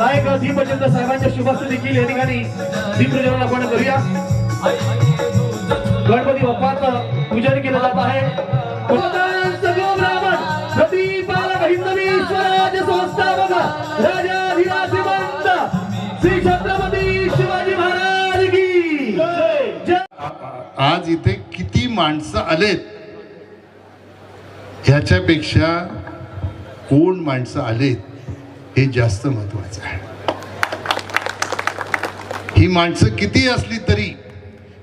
नायक दीपचंद्र साहेबांच्या शुभस्ते देखील या ठिकाणी दीपप्रज्वलन आपण करूया. गणपती बाप्पाचं पूजन केलं जात आहे. श्री शिवाजी आज इथे किती माणसं आलेत? ह्याच्यापेक्षा कोण माणसं आलेत? हे जास्त महत्वाचं आहे. ही माणसं किती असली तरी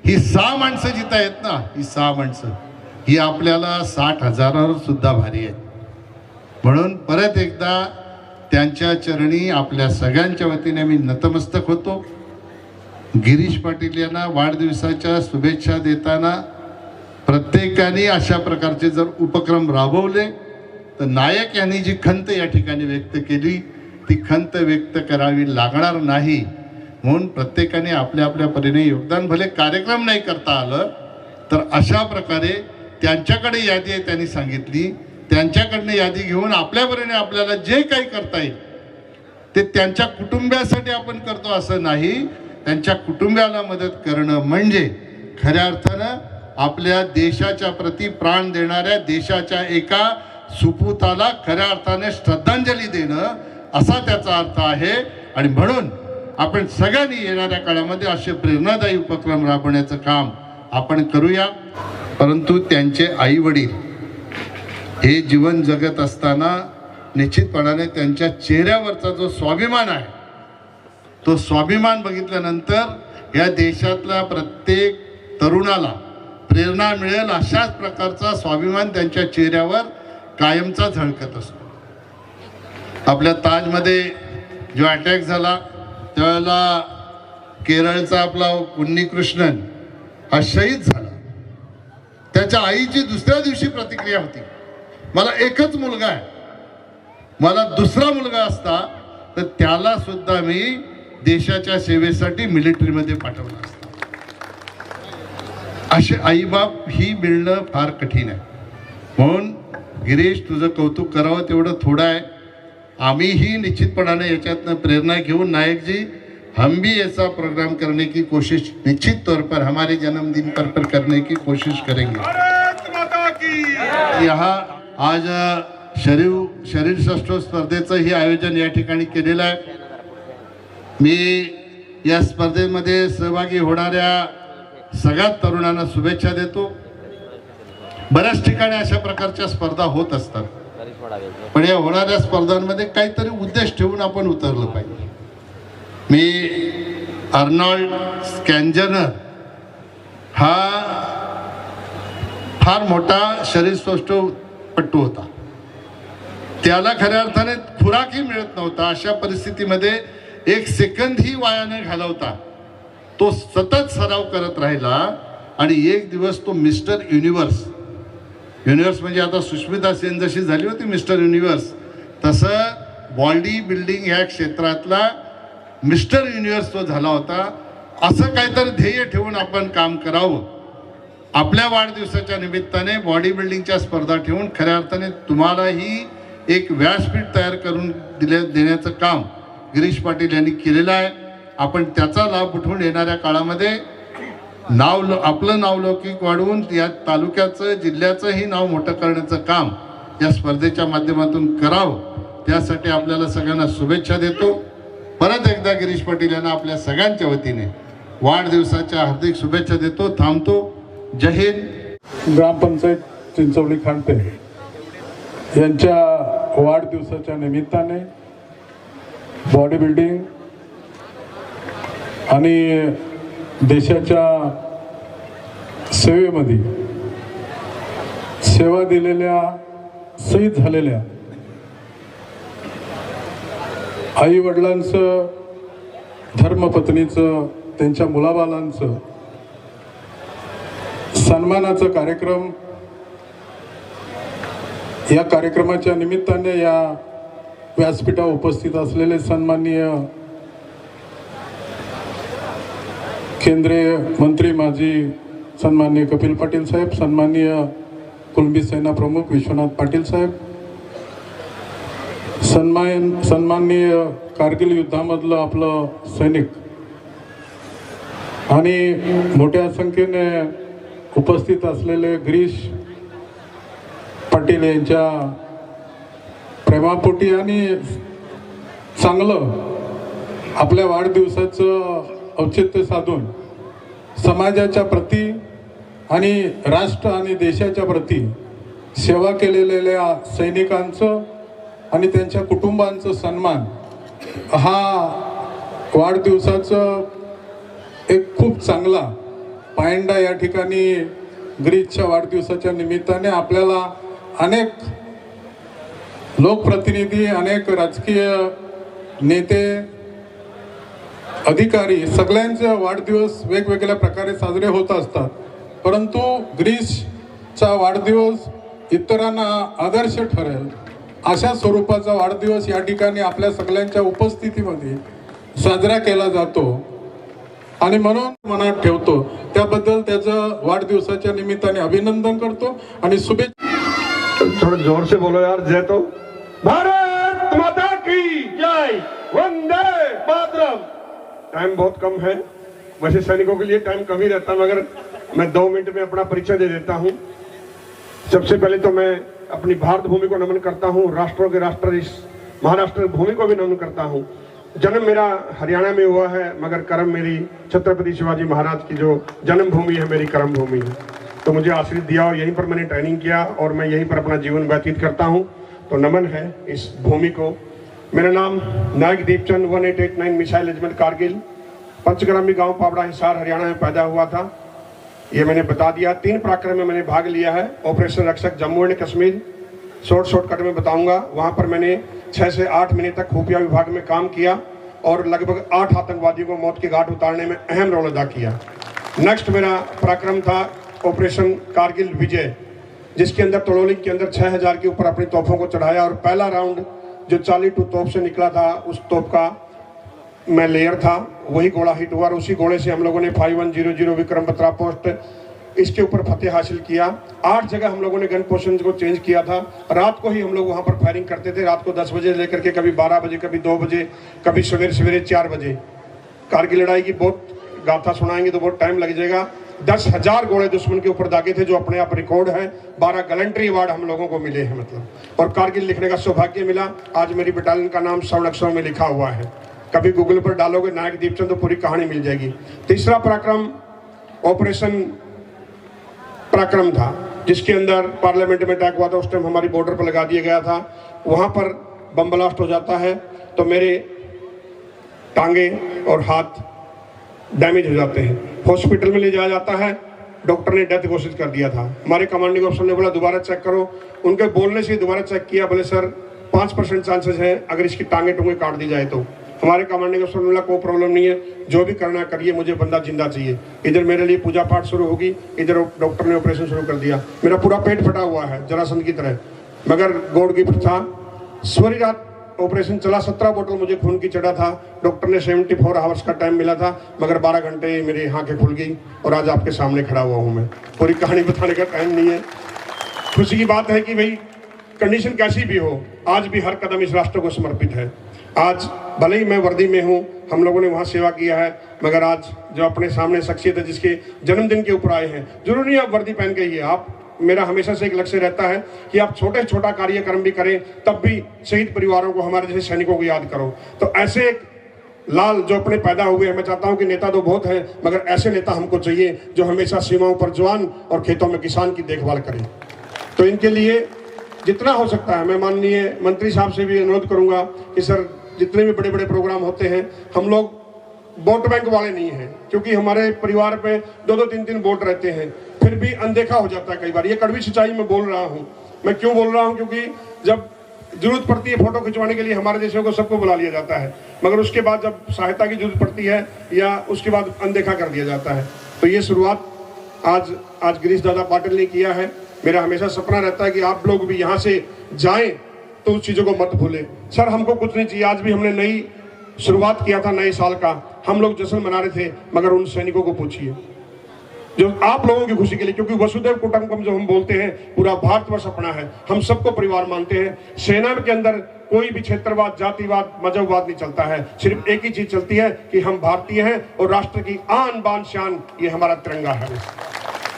ही सहा माणसं जिथं आहेत ना ही सहा माणसं ही आपल्याला साठ हजारावर सुद्धा भारी आहेत. म्हणून परत एकदा त्यांच्या चरणी आपल्या सगळ्यांच्या वतीने मी नतमस्तक होतो. गिरीश पाटील यांना वाढदिवसाच्या शुभेच्छा देताना प्रत्येकाने अशा प्रकारचे जर उपक्रम राबवले तर नायक यांनी जी खंत या ठिकाणी व्यक्त केली ती खंत व्यक्त करावी लागणार नाही. म्हणून प्रत्येकाने आपल्या आपल्या परीने योगदान भले कार्यक्रम नाही करता आलं तर अशा प्रकारे त्यांच्याकडे यादी आहे त्यांनी सांगितली. त्यांच्याकडनं यादी घेऊन आपल्या परीने आपल्याला जे काही करता येईल ते त्यांच्या कुटुंबियासाठी आपण करतो असं नाही. त्यांच्या कुटुंबियाला मदत करणं म्हणजे खऱ्या अर्थानं आपल्या देशाच्या प्रती प्राण देणाऱ्या देशाच्या एका सुपुताला खऱ्या अर्थाने श्रद्धांजली देणं असा त्याचा अर्थ आहे. आणि म्हणून आपण सगळ्यांनी येणाऱ्या काळामध्ये असे प्रेरणादायी उपक्रम राबवण्याचं काम आपण करूया. परंतु त्यांचे आई वडील हे जीवन जगत असताना निश्चितपणाने त्यांच्या चेहऱ्यावरचा जो स्वाभिमान आहे तो स्वाभिमान बघितल्यानंतर या देशातल्या प्रत्येक तरुणाला प्रेरणा मिळेल अशाच प्रकारचा स्वाभिमान त्यांच्या चेहऱ्यावर कायमचा झळकत असतो. आपल्या ताजमध्ये जो अटॅक झाला त्यावेळेला केरळचा आपला उन्नीकृष्णन हा शहीद झाला. त्याच्या आईची दुसऱ्या दिवशी प्रतिक्रिया होती. मला एकच मुलगा आहे. मला दुसरा मुलगा असता तर त्याला सुद्धा मी देशाच्या सेवेसाठी मिलिटरीमध्ये पाठवलं असता. असे आईबाप ही मिळणं फार कठीण आहे. म्हणून गिरीश तुझं कौतुक करावं तेवढं थोडं आहे. आम्हीही निश्चितपणाने याच्यातनं प्रेरणा घेऊन नायक जी हम भी ऐसा प्रोग्राम करने की कोशिश निश्चित तौर पर हमारे जन्मदिन पर पर करने की कोशिश करेंगे। यहाँ आज शरीर शरीर सष्टो स्पर्धेचं हे आयोजन या ठिकाणी केलेलं आहे. मी या स्पर्धेमध्ये सहभागी होणाऱ्या सगळ्यात तरुणांना शुभेच्छा देतो. बऱ्याच ठिकाणी अशा प्रकारच्या स्पर्धा होत असतात. पण या होणाऱ्या स्पर्धांमध्ये काहीतरी उद्देश ठेवून आपण उतरलं पाहिजे. मी अर्नॉल्ड स्कॅन्जनर हा फार मोठा शरीरसौष्ठवपट्टू होता. त्याला खऱ्या अर्थाने खुराकही मिळत नव्हता. अशा परिस्थितीमध्ये एक सेकंदही वाया न घालवता तो सतत सराव करत राहिला आणि एक दिवस तो मिस्टर युनिव्हर्स युनिवर्स म्हणजे आता सुष्मिता सेन जशी झाली होती मिस्टर युनिवर्स तसं बॉडी बिल्डिंग ह्या क्षेत्रातला मिस्टर युनिवर्स तो झाला होता असं काहीतरी ध्येय ठेवून आपण काम करावं. आपल्या वाढदिवसाच्या निमित्ताने बॉडी बिल्डिंगच्या स्पर्धा ठेवून खऱ्या अर्थाने तुम्हालाही एक व्यासपीठ तयार करून दिले देण्याचं काम गिरीश पाटील यांनी केलेलं आहे. आपण त्याचा लाभ उठवून येणाऱ्या काळामध्ये नाव आपलं नावलौकिक वाढवून या तालुक्याचं जिल्ह्याचंही नाव मोठं करण्याचं काम या स्पर्धेच्या माध्यमातून करावं त्यासाठी आपल्याला सगळ्यांना शुभेच्छा देतो. परत एकदा गिरीश पाटील यांना आपल्या सगळ्यांच्या वतीने वाढदिवसाच्या हार्दिक शुभेच्छा देतो थांबतो. जय हिंद. ग्रामपंचायत चिंचवली खांडते. यांच्या वाढदिवसाच्या निमित्ताने बॉडी बिल्डिंग आणि देशाच्या सेवेमध्ये सेवा दिलेल्या शहीद झालेल्या आई वडिलांचं धर्मपत्नीचं त्यांच्या मुलाबालांचं सन्मानाचा कार्यक्रम या कार्यक्रमाच्या निमित्ताने या व्यासपीठावर उपस्थित असलेले सन्माननीय केंद्रीय मंत्री माजी सन्माननीय कपिल पाटील साहेब सन्माननीय कुलबी सेना प्रमुख विश्वनाथ पाटील साहेब सन्मान सन्माननीय कारगिल युद्धामधलं आपलं सैनिक आणि मोठ्या संख्येने उपस्थित असलेले गिरीश पाटील यांच्या प्रेमापोटी आणि चांगलं आपल्या वाढदिवसाचं औचित्य साधून समाजाच्या प्रती आणि राष्ट्र आणि देशाच्या प्रती सेवा केलेल्या सैनिकांचं आणि त्यांच्या कुटुंबांचं सन्मान हा वाढदिवसाचं एक खूप चांगला पायंडा या ठिकाणी ग्रीसच्या वाढदिवसाच्या निमित्ताने आपल्याला अनेक लोकप्रतिनिधी अनेक राजकीय नेते अधिकारी सगळ्यांचे वाढदिवस वेगवेगळ्या प्रकारे साजरे होत असतात. परंतु ग्रीसचा वाढदिवस इतरांना आदर्श ठरेल. अशा स्वरूपाचा वाढदिवस या ठिकाणी आपल्या सगळ्यांच्या उपस्थितीमध्ये साजरा केला जातो. आणि म्हणून मनात ठेवतो. त्याबद्दल त्याचं वाढदिवसाच्या निमित्ताने अभिनंदन करतो आणि शुभेच्छा. थोडं जोर से बोलो यार जय तो. भारत माता की जय. वंदे मातरम. टाइम बहुत कम है। वैसे सैनिकों के लिए टाइम कम ही रहता है, मगर मैं दो मिनट में अपना परिचय दे देता हूँ। सबसे पहले तो मैं अपनी भारत भूमि को नमन करता हूँ, राष्ट्रों के राष्ट्र इस महाराष्ट्र भूमि को भी नमन करता हूँ। जन्म मेरा हरियाणा में हुआ है, मगर कर्म मेरी छत्रपति शिवाजी महाराज की जो जन्मभूमि है, मेरी कर्म भूमि है। तो मुझे आश्रित दिया और यहीं पर मैंने ट्रेनिंग किया और मैं यहीं पर अपना जीवन व्यतीत करता हूँ। तो नमन है इस भूमि को। मेरा नाम Naik Deepchand one eight eight nine missile regiment Kargil, पंचग्रामी गाँव पावड़ा हिसार, हरियाणा में पैदा हुआ था। ये मैंने बता दिया। तीन पराक्रम में मैंने भाग लिया है। Operation Rakshak Jammu and Kashmir, short shortcut में बताऊँगा। वहाँ पर मैंने छः से आठ महीने तक खुफिया विभाग में काम किया और लगभग आठ आतंकवादियों को मौत के घाट उतारने में अहम रोल अदा किया। नेक्स्ट मेरा पराक्रम था ऑपरेशन कारगिल विजय, जिसके अंदर तड़ोलिंग के अंदर 6000 के ऊपर अपनी तोपों को चढ़ाया और पहला राउंड जो चाली टू तोप से निकला था, उस तोप का मैं लेयर था, वही घोड़ा हिट हुआ और उसी घोड़े से हम लोगों ने five one zero zero Vikram Batra post इसके ऊपर फतेह हासिल किया। आठ जगह हम लोगों ने गन पोजिशन को चेंज किया था। रात को ही हम लोग वहाँ पर फायरिंग करते थे। रात को दस बजे लेकर के कभी बारह बजे, कभी दो बजे, कभी सवेरे सवेरे चार बजे। कारगिल लड़ाई की बहुत गाथा सुनाएँगे तो बहुत टाइम लग जाएगा। दस हज़ार घोड़े दुश्मन के ऊपर दागे थे जो अपने आप रिकॉर्ड है। बारह गलेंट्री अवार्ड हम लोगों को मिले हैं मतलब। और कारगिल लिखने का सौभाग्य मिला। आज मेरी बटालियन का नाम स्वर्ण अक्षरों में लिखा हुआ है। कभी गूगल पर डालोगे, नायक दीपचंद तो पूरी कहानी मिल जाएगी। तीसरा पराक्रम ऑपरेशन पराक्रम था, जिसके अंदर पार्लियामेंट में अटैक हुआ था। उस टाइम हमारी बॉर्डर पर लगा दिया गया था। वहाँ पर बम ब्लास्ट हो जाता है। तो मेरे टांगे और हाथ डैमेज हो जाते हैं। हॉस्पिटल में ले जाया जाता है। डॉक्टर ने डेथ घोषित कर दिया था। हमारे कमांडिंग ऑफिसर ने बोला, दोबारा चेक करो। उनके बोलने से दोबारा चेक किया। बोले, सर, पाँच परसेंट चांसेस है। अगर इसकी टांगे टूँगे काट दी जाए तो। हमारे कमांडिंग ऑफिसर ने बोला, कोई प्रॉब्लम नहीं है। जो भी करना करिए। मुझे बंदा ज़िंदा चाहिए। इधर मेरे लिए पूजा पाठ शुरू होगी। इधर डॉक्टर ने ऑपरेशन शुरू कर दिया। मेरा पूरा पेट फटा हुआ है, जरासंध की तरह। मगर गॉड गिफ्ट था सारी रात ऑपरेशन चला सत्रह बोतल मुझे खून की चढ़ा था। डॉक्टर ने सेवेंटी फोर आवर्स का टाइम मिला था, मगर बारह घंटे मेरी आँखें खुल गई और आज आपके सामने खड़ा हुआ हूँ मैं। पूरी कहानी बताने का टाइम नहीं है। खुशी की बात है कि भाई कंडीशन कैसी भी हो, आज भी हर कदम इस राष्ट्र को समर्पित है। आज भले ही मैं वर्दी में हूँ, हम लोगों ने वहाँ सेवा किया है, मगर आज जो अपने सामने शख्सियत है जिसके जन्मदिन के ऊपर आए हैं, ज़रूरी आप वर्दी पहन के ही आप मेरा हमेशा से एक लक्ष्य रहता है कि आप छोटे छोटा कार्यक्रम भी करें, तब भी शहीद परिवारों को हमारे जैसे सैनिकों को याद करो। तो ऐसे एक लाल जो अपने पैदा हुए हैं, मैं चाहता हूँ कि नेता तो बहुत है, मगर ऐसे नेता हमको चाहिए जो हमेशा सीमाओं पर जवान और खेतों में किसान की देखभाल करें। तो इनके लिए जितना हो सकता है, मैं माननीय मंत्री साहब से भी अनुरोध करूँगा कि सर, जितने भी बड़े बड़े प्रोग्राम होते हैं, हम लोग वोट बैंक वाले नहीं हैं, क्योंकि हमारे परिवार पे दो दो तीन तीन वोट रहते हैं। फिर भी अनदेखा हो जाता है कई बार। ये कड़वी सिंचाई में बोल रहा हूँ। मैं क्यों बोल रहा हूँ? क्योंकि जब ज़रूरत पड़ती है फ़ोटो खिंचवाने के लिए, हमारे देशों को सबको बुला लिया जाता है। मगर उसके बाद जब सहायता की ज़रूरत पड़ती है या उसके बाद अनदेखा कर दिया जाता है। तो ये शुरुआत आज आज गिरीश दादा पाटिल ने किया है। मेरा हमेशा सपना रहता है कि आप लोग भी यहाँ से जाएँ तो उस चीज़ों को मत भूलें। सर, हमको कुछ नहीं चाहिए। आज भी हमने नई शुरुआत किया था, नए साल का। हम लोग जश्न मना रहे थे, मगर उन सैनिकों को पूछिए। जो आप लोगों की खुशी के लिए, क्योंकि वसुदेव कुटुंबकम जो हम बोलते हैं, पूरा भारतवर्ष अपना है। हम सबको परिवार मानते हैं। सेना के अंदर कोई भी क्षेत्रवाद, जातिवाद, मजहबवाद नहीं चलता है। सिर्फ़ एक ही चीज़ चलती है कि हम भारतीय हैं और राष्ट्र की आन बान शान, ये हमारा तिरंगा है।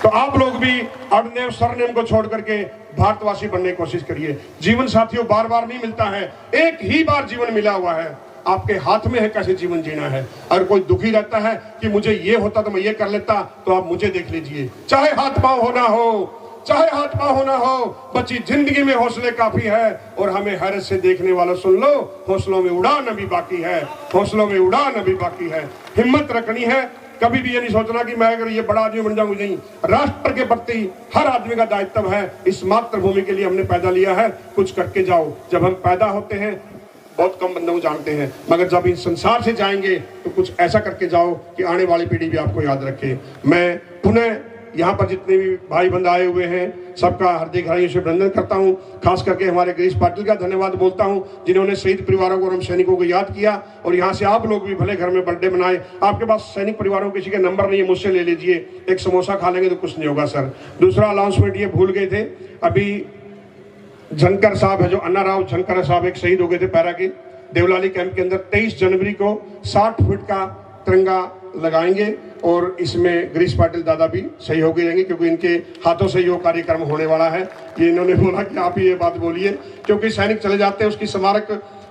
तो आप लोग भी अडनेम सरनेम को छोड़ करके भारतवासी बनने की कोशिश करिए। जीवन साथियों बार बार नहीं मिलता है। एक ही बार जीवन मिला हुआ है। आपके हाथ में है कैसे जीवन जीना है? अगर कोई दुखी रहता है कि मुझे ये होता तो मैं ये कर लेता तो आप मुझे देख लीजिए। चाहे हाथ पाँव होना हो, चाहे हाथ पाँव होना हो, बच्ची ज़िंदगी में हौसले काफ़ी है और हमें हैरत से देखने वाला सुन लो, हौसलों में उड़ान अभी बाकी है, हौसलों में उड़ान अभी बाकी है। हिम्मत रखनी है, कभी भी ये नहीं सोचना कि मैं अगर ये बड़ा आदमी बन जाऊँगी नहीं। राष्ट्र के प्रति हर आदमी का दायित्व है, इस मातृभूमि के लिए हमने पैदा लिया है, कुछ करके जाओ। जब हम पैदा होते हैं बहुत कम बंदे को जानते हैं। मगर जब इस संसार से जाएँगे तो कुछ ऐसा करके जाओ कि आने वाली पीढ़ी भी आपको याद रखे। मैं पुनः यहाँ पर जितने भी भाई बंद आए हुए हैं, सबका हार्दिक हार्दिक से अभिनंदन करता हूँ। खास करके हमारे गिरीश पाटिल का धन्यवाद बोलता हूँ, जिन्होंने शहीद परिवारों को और हम सैनिकों को याद किया। और यहाँ से आप लोग भी भले घर में बर्थडे मनाए। आपके पास सैनिक परिवारों किसी का नंबर नहीं है, मुझसे ले लीजिए। एक समोसा खा लेंगे तो कुछ नहीं होगा, सर। दूसरा अनाउंसमेंट ये भूल गए थे। अभी झनकर साहब है, जो अन्ना राव झंकर साहब एक शहीद हो गए थे पैरा के देवलाली कैंप के अंदर 23 जनवरी को 60 फीट का तिरंगा लगाएँगे और इसमें गिरीश पाटिल दादा भी सहयोग रहेंगे क्योंकि इनके हाथों से ये कार्यक्रम होने वाला है। ये इन्होंने बोला कि आप ही ये बात बोलिए, क्योंकि सैनिक चले जाते हैं, उसकी स्मारक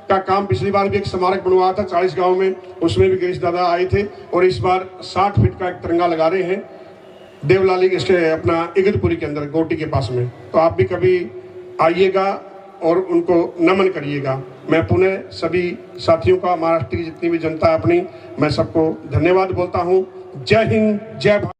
का काम पिछली बार भी एक स्मारक बनवाया था, चालीस गाँव में, उसमें भी गिरीश दादा आए थे और इस बार साठ फीट का एक तिरंगा लगा रहे हैं। देवलाली, इसके अपना इगतपुरी के अंदर, गोटी के पास में। तो आप भी कभी आइएगा और उनको नमन करिएगा। मैं पुनः सभी साथियों का, महाराष्ट्र की जितनी भी जनता है अपनी, मैं सबको धन्यवाद बोलता हूँ। जय हिंद, जय भारत।